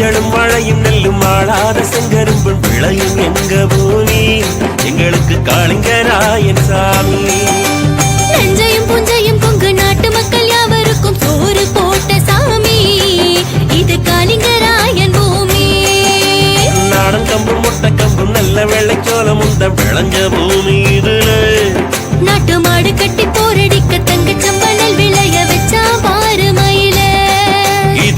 மஞ்சளும் மழையும் நெல்லும் ஆளாத செங்கரும்பும் விளையும் எங்க பூமி? எங்களுக்கு காளிங்கராயன் சாமி. நஞ்சையும் புஞ்சையும் கொங்கு நாட்டு மக்கள் யாவருக்கும் சோறு போட்ட சாமி. இது காளிங்கராயன் பூமி. நாடன் கம்பும் முட்டை கம்பும் நல்ல வெள்ளைச்சோளம் உந்த விளங்க பூமி இதுல. நாட்டு மாடு கட்டி போரடிக்க தங்கச்சம்பளம்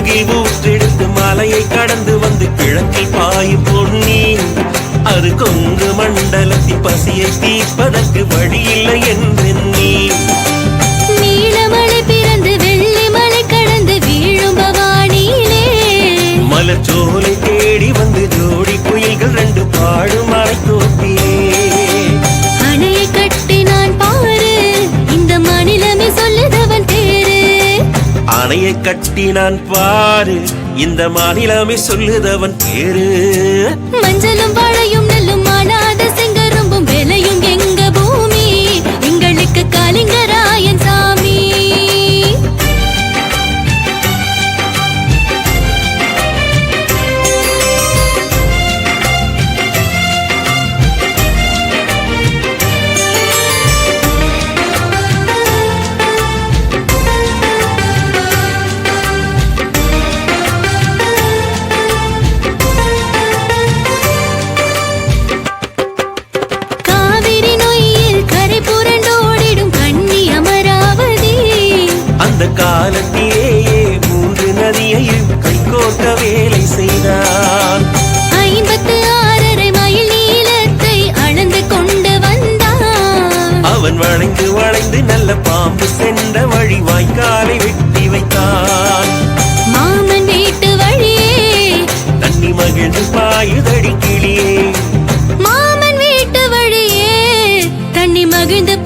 குடகில் ஊற்றெடுத்து மலையை கடந்து வந்து கிழக்கில் பாயும் பொன்னி அது கொங்கு மண்டலத்தில் பசியை தீர்ப்பதற்கு வழியில்லை என்றெண்ணி நீலமலை பிறந்து வெள்ளி மலை கடந்து வீழும் பவானியிலே. மலர்ச்சோலை தேடி வந்து ஜோடி குயில்கள் ரெண்டு பாடும் அணையை கட்டி நான் பாரு. இந்த மாநிலமே சொல்லுதவன் பேரு. மஞ்சளும் வாழையும் வேலை செய்தான். ஐம்பத்து ஆறரை மைல் நீளத்தை அளந்து கொண்டு வந்தான். அவன் வளைந்து வளைந்து நல்ல பாம்பு சென்ற வழி வாய்க்காலை வெட்டி வைத்தான். மாமன் வீட்டு வழியே தண்ணி மகிழ்ந்து பாயுதடி கிளியே. மாமன் வீட்டு வழியே தண்ணி மகிழ்ந்து